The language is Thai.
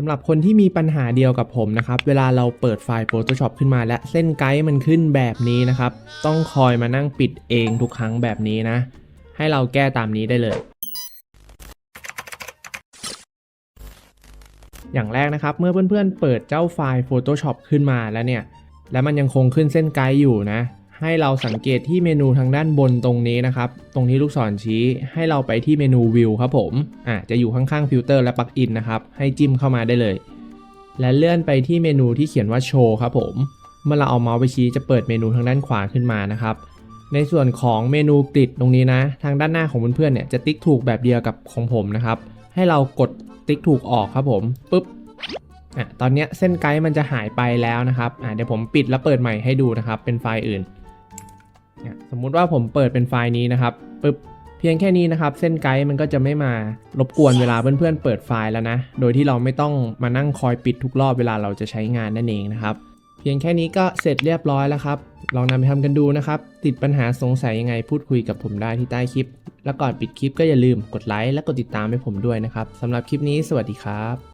สำหรับคนที่มีปัญหาเดียวกับผมนะครับ เวลาเราเปิดไฟล์ Photoshop ขึ้นมาและเส้นไกด์มันขึ้นแบบนี้นะครับ ต้องคอยมานั่งปิดเองทุกครั้งแบบนี้นะ ให้เราแก้ตามนี้ได้เลย อย่างแรกนะครับ เมื่อเพื่อนๆเปิดเจ้าไฟล์ Photoshop ขึ้นมาแล้วเนี่ย และมันยังคงขึ้นเส้นไกด์อยู่นะ ให้เราสังเกตที่เมนูทางด้านบนตรงนี้นะครับ ตรงที่ลูกศรชี้ให้เราไปที่เมนู View ครับผมอะจะอยู่ข้างๆฟิลเตอร์และปลั๊กอินนะครับ ให้จิ้มเข้ามาได้เลย และเลื่อนไปที่เมนูที่เขียนว่าโชว์ครับผม เมื่อเราเอาเมาส์ไปชี้จะเปิดเมนูทางด้านขวาขึ้นมานะครับ ในส่วนของเมนูกริดตรงนี้นะ ทางด้านหน้าของเพื่อนๆเนี่ยจะติ๊กถูกแบบเดียวกับของผมนะครับ ให้เรากดติ๊กถูกออกครับผมปุ๊บอะตอนนี้เส้นไกด์มันจะหายไปแล้วนะครับอะเดี๋ยวผมปิดแล้วเปิดใหม่ให้ดูนะครับ เป็นไฟล์อื่น สมมุติว่าผมเปิดเป็นไฟล์นี้นะครับปึ๊บเพียงแค่นี้นะครับ เส้นไกด์มันก็จะไม่มารบกวนเวลาเพื่อนๆเปิดไฟล์แล้วนะ โดยที่เราไม่ต้องมานั่งคอยปิดทุกรอบเวลาเราจะใช้งานนั่นเองนะครับ เพียงแค่นี้ก็เสร็จเรียบร้อยแล้วครับ ลองนำไปทำกันดูนะครับ ติดปัญหาสงสัยยังไงพูดคุยกับผมได้ที่ใต้คลิป แล้วก่อนปิดคลิปก็อย่าลืมกดไลค์และกดติดตามให้ผมด้วยนะครับสำหรับคลิปนี้สวัสดีครับ